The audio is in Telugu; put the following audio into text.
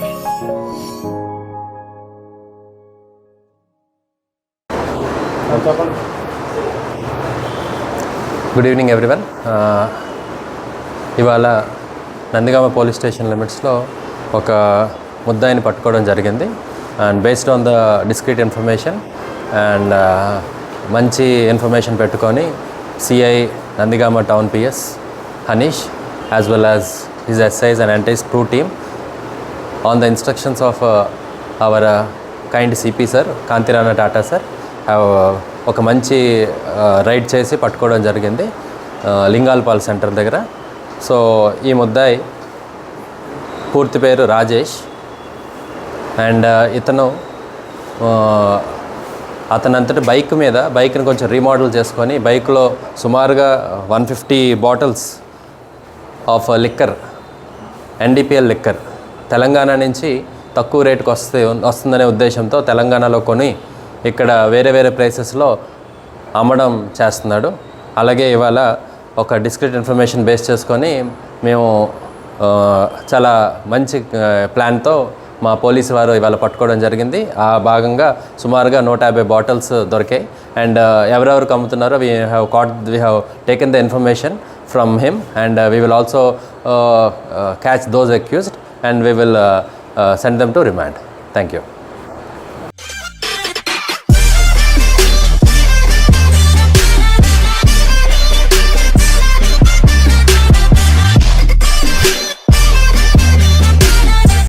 Good evening everyone. ఇవాళ నందిగామ పోలీస్ స్టేషన్ లిమిట్స్లో ఒక ముద్దాయిని పట్టుకోవడం జరిగింది. And based on the discreet information and మంచి ఇన్ఫర్మేషన్ పెట్టుకొని CI Nandigama town PS Hanish as well as his SIs and entire crew team on the instructions of our kind CP sir Kanthi Rana Tata sir ఒక మంచి uh, రైడ్ చేసి పట్టుకోవడం జరిగింది uh, లింగాల్పాల్ సెంటర్ దగ్గర. సో ఈ ముద్దాయి పూర్తి పేరు రాజేష్. అండ్ uh, ఇతను ఆ, అతనంతటి బైక్ మీద బైక్ని కొంచెం రీమోడల్ చేసుకొని బైక్లో సుమారుగా one fifty bottles of liquor NDPL liquor Telangana నుంచి తక్కువ రేటుకు వస్తే వస్తుందనే ఉద్దేశంతో తెలంగాణలో కొని ఇక్కడ వేరే వేరే ప్లేసెస్లో అమ్మడం చేస్తున్నాడు. అలాగే ఇవాళ ఒక డిస్క్రిట్ ఇన్ఫర్మేషన్ బేస్ చేసుకొని మేము చాలా మంచి ప్లాన్తో మా పోలీసు వారు ఇవాళ పట్టుకోవడం జరిగింది. ఆ భాగంగా సుమారుగా నూట యాభై బాటిల్స్ దొరికాయి. అండ్ ఎవరెవరికి అమ్ముతున్నారో we have caught we have taken the information from him and we will also catch those accused and we will uh, uh, send them to remand. Thank you.